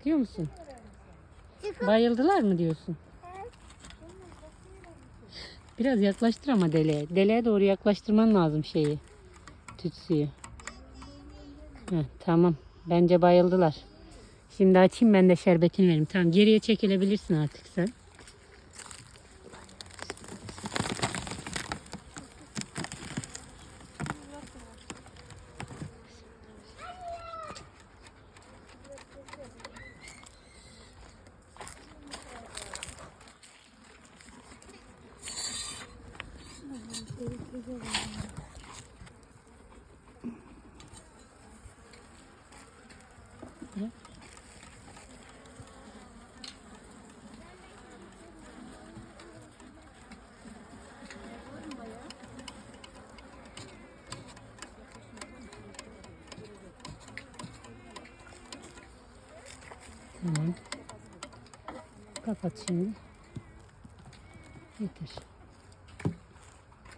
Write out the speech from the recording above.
Korkuyor musun? Bayıldılar mı diyorsun? Biraz yaklaştır ama deliğe. Deliğe doğru yaklaştırman lazım şeyi. Tütsüyü. Heh, tamam. Bence bayıldılar. Şimdi açayım ben de şerbetini vereyim. Tamam geriye çekilebilirsin artık sen. Tamam. Kapat şimdi. Yeter.